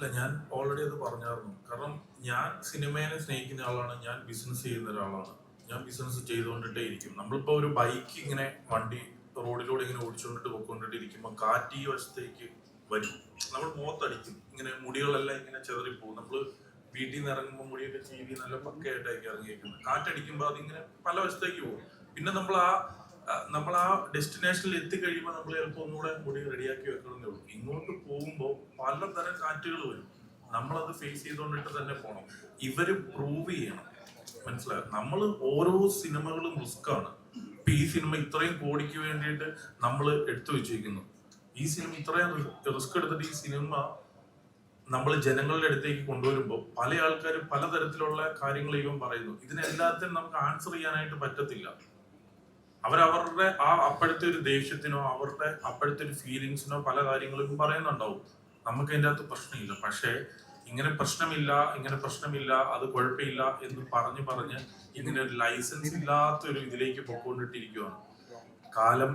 അല്ല ഞാൻ ഓൾറെഡി അത് പറഞ്ഞായിരുന്നു. കാരണം ഞാൻ സിനിമയെ സ്നേഹിക്കുന്ന ആളാണ് ഞാൻ ബിസിനസ് ചെയ്യുന്ന ഒരാളാണ്. ഞാൻ ബിസിനസ് ചെയ്തുകൊണ്ടിട്ടേ ഇരിക്കും. നമ്മളിപ്പോ ഒരു ബൈക്ക് ഇങ്ങനെ വണ്ടി റോഡിലൂടെ ഇങ്ങനെ ഓടിച്ചുകൊണ്ടിട്ട് പോയിക്കൊണ്ടിട്ട് ഇരിക്കുമ്പോൾ കാറ്റ് ഈ വശത്തേക്ക് വരും. നമ്മൾ മുഖത്തടിക്കും. ഇങ്ങനെ മുടികളെല്ലാം ഇങ്ങനെ ചെതറിപ്പോകും. നമ്മൾ വീട്ടിൽ നിന്ന് ഇറങ്ങുമ്പോൾ മുടിയൊക്കെ ചീവി നല്ല പക്കയായിട്ടായിരിക്കും ഇറങ്ങിയിരിക്കുന്നത് കാറ്റടിക്കുമ്പോൾ അതിങ്ങനെ പല വശത്തേക്ക് പോകും. പിന്നെ നമ്മൾ ആ, നമ്മൾ ആ ഡെസ്റ്റിനേഷനിൽ എത്തിക്കഴിയുമ്പോൾ നമ്മൾ ചിലപ്പോൾ ഒന്നുകൂടെ മുടി റെഡിയാക്കി വെക്കണമെന്നേ ഉള്ളൂ. ഇങ്ങോട്ട് പോകുമ്പോൾ പലതരം കാറ്റുകൾ വരും. നമ്മളത് ഫേസ് ചെയ്തുകൊണ്ടിട്ട് തന്നെ പോകണം ഇവർ പ്രൂവ് ചെയ്യണം. മനസ്സിലായോ? നമ്മൾ ഓരോ സിനിമകളും റിസ്ക്കാണ് ഇപ്പൊ ഈ സിനിമ ഇത്രയും കോടിക്ക് വേണ്ടിയിട്ട് നമ്മൾ എടുത്തു വെച്ചിരിക്കുന്നു. ഈ സിനിമ ഇത്രയും റിസ്ക് എടുത്തിട്ട് ഈ സിനിമ നമ്മൾ ജനങ്ങളുടെ അടുത്തേക്ക് കൊണ്ടുവരുമ്പോൾ പല ആൾക്കാരും പലതരത്തിലുള്ള കാര്യങ്ങൾ ഇവൻ പറയുന്നു. ഇതിനെല്ലാത്തിനും നമുക്ക് ആൻസർ ചെയ്യാനായിട്ട് പറ്റത്തില്ല. അവരവരുടെ ആ അപ്പോഴത്തെ ഒരു ദേഷ്യത്തിനോ അവരുടെ അപ്പോഴത്തെ ഒരു ഫീലിങ്സിനോ പല കാര്യങ്ങളും പറയുന്നുണ്ടാവും. നമുക്ക് അതിന്റെ അകത്ത് പ്രശ്നമില്ല. പക്ഷേ ഇങ്ങനെ പ്രശ്നമില്ല ഇങ്ങനെ പ്രശ്നമില്ല അത് കുഴപ്പമില്ല എന്ന് പറഞ്ഞ് പറഞ്ഞ് ഇങ്ങനെ ഒരു ലൈസൻസ് ഇല്ലാത്ത ഒരു ഇതിലേക്ക് പൊക്കോണ്ടിട്ടിരിക്കുകയാണ് കാലം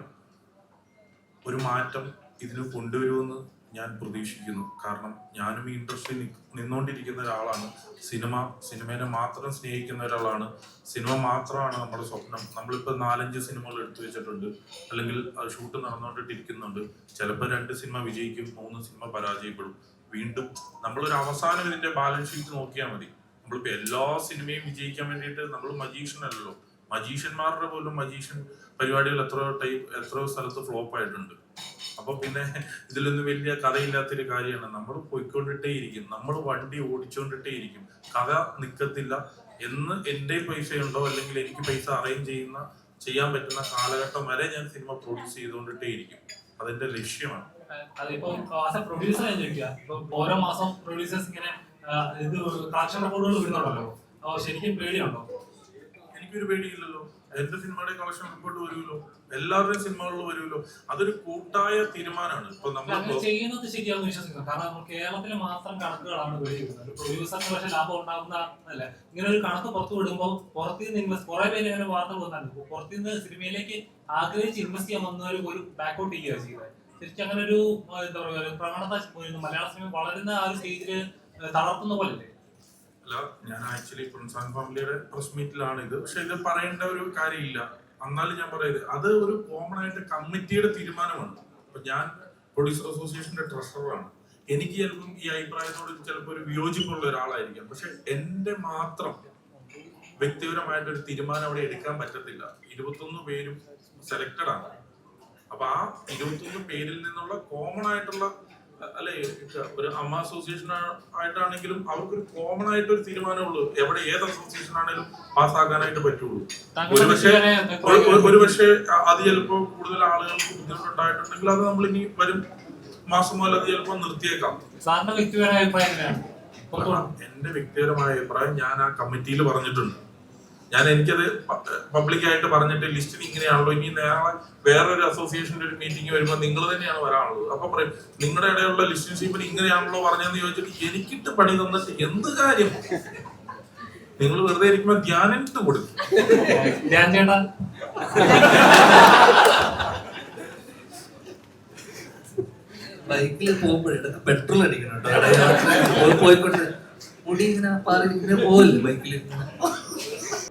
ഒരു മാറ്റം ഇതിന് കൊണ്ടുവരുമെന്ന് ഞാൻ പ്രതീക്ഷിക്കുന്നു. കാരണം ഞാനും ഈ ഇൻഡസ്ട്രിയിൽ നിന്നുകൊണ്ടിരിക്കുന്ന ഒരാളാണ്. സിനിമ സിനിമേനെ മാത്രം സ്നേഹിക്കുന്ന ഒരാളാണ്. സിനിമ മാത്രമാണ് നമ്മുടെ സ്വപ്നം. നമ്മളിപ്പോൾ നാലഞ്ച് സിനിമകൾ എടുത്തു വെച്ചിട്ടുണ്ട്. അല്ലെങ്കിൽ ഷൂട്ട് നടന്നുകൊണ്ടിട്ടിരിക്കുന്നുണ്ട് ചിലപ്പോൾ രണ്ട് സിനിമ വിജയിക്കും മൂന്ന് സിനിമ പരാജയപ്പെടും. വീണ്ടും നമ്മളൊരു അവസാനം ഇതിന്റെ ബാലൻസ് ഷീറ്റ് നോക്കിയാൽ മതി. നമ്മളിപ്പോൾ എല്ലാ സിനിമയും വിജയിക്കാൻ വേണ്ടിയിട്ട് നമ്മൾ മജീഷ്യനല്ലോ മജീഷ്യന്മാരുടെ പോലും മജീഷ്യൻ പരിപാടികൾ എത്ര ടൈപ്പ് എത്രയോ സ്ഥലത്ത് ഫ്ലോപ്പ് ആയിട്ടുണ്ട്. അപ്പൊ പിന്നെ ഇതിലൊന്നും വലിയ കഥയില്ലാത്തൊരു കാര്യമാണ്. നമ്മൾ പോയിക്കൊണ്ടിട്ടേ ഇരിക്കും. നമ്മൾ വണ്ടി ഓടിച്ചുകൊണ്ടിട്ടേ ഇരിക്കും. കഥ നിൽക്കത്തില്ല എന്ന് എന്റെ പൈസ ഉണ്ടോ അല്ലെങ്കിൽ എനിക്ക് പൈസ അറേഞ്ച് ചെയ്യുന്ന ചെയ്യാൻ പറ്റുന്ന കാലഘട്ടം വരെ ഞാൻ സിനിമ പ്രൊഡ്യൂസ് ചെയ്തുകൊണ്ടിട്ടേ ഇരിക്കും. അതെന്റെ ലക്ഷ്യമാണ്. പ്രൊഡ്യൂസർ ഓരോ മാസം പ്രൊഡ്യൂസേഴ്സ് ഇങ്ങനെ ഇത് കളക്ഷൻ റിപ്പോർട്ടുകൾ വരുന്നുണ്ടല്ലോ. ശരിക്കും പേടിയുണ്ടോ എനിക്കൊരു പേടിയില്ലല്ലോ. എന്റെ സിനിമയുടെ കളക്ഷൻ മുമ്പോട്ട് വരുമല്ലോ? എല്ലാവരുടെയും സിനിമകളിൽ വരുമല്ലോ? അതൊരു കൂട്ടായ തീരുമാനമാണ്. ഇപ്പൊ നമ്മൾ ചെയ്യുന്നത് ശരിയാണെന്ന് വിശ്വസിക്കുന്നു കാരണം നമ്മൾ കേരളത്തിൽ മാത്രം കണക്കുകളാണ് വെളിയിടുന്നത് പ്രൊഡ്യൂസറിന് പക്ഷേ ലാഭം ഉണ്ടാകുന്നതല്ല? ഇങ്ങനെ ഒരു കണക്ക് പുറത്തു വിടുമ്പോൾ പുറത്തു നിന്ന് ഇൻവെസ്റ്റ് കുറെ പേര് ഇങ്ങനെ വാർത്തകൾ വന്നിട്ടുണ്ട്. പുറത്തു നിന്ന് സിനിമയിലേക്ക് ആഗ്രഹിച്ച് ഇൻവെസ്റ്റ് ചെയ്യാൻ വന്നവർ ഒരു ബാക്കൗട്ട് ചെയ്യുക ചെയ്യുന്നത്. ശരിക്കും അങ്ങനെ ഒരു എന്താ പറയുക പ്രവണത മലയാള സിനിമ വളരുന്ന ആ ഒരു സ്റ്റേജിൽ തളർത്തുന്ന പോലെ അല്ലേ ഞാൻ ആക്ച്വലി പ്രിൻസാൻ ഫാമിലിയുടെ പ്രസ് മീറ്റിലാണ് ഇത്. പക്ഷെ ഇത് പറയേണ്ട ഒരു കാര്യമില്ല. എന്നാലും ഞാൻ പറയുന്നത് അത് ഒരു കോമൺ ആയിട്ട് കമ്മിറ്റിയുടെ തീരുമാനമാണ്. അപ്പൊ ഞാൻ പ്രൊഡ്യൂസർ അസോസിയേഷന്റെ ട്രഷററാണ് എനിക്ക് ചിലപ്പം ഈ അഭിപ്രായത്തോട് ചിലപ്പോൾ ഒരു വിയോജിപ്പുള്ള ഒരാളായിരിക്കാം. പക്ഷെ എന്റെ മാത്രം വ്യക്തിപരമായിട്ട് ഒരു തീരുമാനം അവിടെ എടുക്കാൻ പറ്റത്തില്ല. ഇരുപത്തൊന്ന് പേരും സെലക്റ്റഡ് ആണ്. അപ്പൊ ആ ഇരുപത്തൊന്ന് പേരിൽ നിന്നുള്ള കോമൺ ആയിട്ടുള്ള അല്ലെ ഒരു അമ്മ അസോസിയേഷൻ ആയിട്ടാണെങ്കിലും അവർക്ക് ഒരു കോമൺ ആയിട്ട് ഒരു തീരുമാനമുള്ളൂ. എവിടെ ഏത് അസോസിയേഷൻ ആണെങ്കിലും പാസ്സാക്കാനായിട്ട് പറ്റുള്ളൂ. ഒരുപക്ഷെ ഒരു പക്ഷേ ഒരു- ഒരു- ഒരു പക്ഷേ അ- അത് ചിലപ്പോൾ കൂടുതൽ ആളുകൾക്ക് ബുദ്ധിമുട്ടുണ്ടായിട്ടുണ്ടെങ്കിൽ അത് നമ്മൾ ഇനി വരും മാസം മുതൽ അത് ചിലപ്പോൾ നിർത്തിയേക്കാം. എന്റെ വ്യക്തിപരമായ അഭിപ്രായം ഞാൻ ആ കമ്മിറ്റിയിൽ പറഞ്ഞിട്ടുണ്ട്. ഞാൻ എനിക്കത് പബ്ലിക്കായിട്ട് പറഞ്ഞിട്ട് ലിസ്റ്റിൽ ഇങ്ങനെയാണല്ലോ ഇനി നാളെ വേറൊരു അസോസിയേഷന്റെ ഒരു മീറ്റിംഗ് വരുമ്പോൾ നിങ്ങൾ തന്നെയാണ് വരാനുള്ളത്. അപ്പൊ പറയും നിങ്ങളുടെ ഇടയിലുള്ള ലിസ്റ്റിംഗ് ഷീപ്പിൽ ഇങ്ങനെയാണല്ലോ പറഞ്ഞതെന്ന് ചോദിച്ചിട്ട് എനിക്കിട്ട് പണി തന്നിട്ട് എന്ത് കാര്യം? നിങ്ങൾ വെറുതെ ഇരിക്കുമ്പോൾ ധ്യാനിട്ട് കൊടുക്കും. ധ്യാൻ ചേട്ടാ ബൈക്കിൽ പോകുമ്പോഴേ പെട്രോൾ അടിക്കണം കേട്ടോ. പോയിക്കൊണ്ട് മുടി ഇങ്ങനെ പാറി ഇങ്ങനെ പോവല്ലേ ബൈക്കിൽ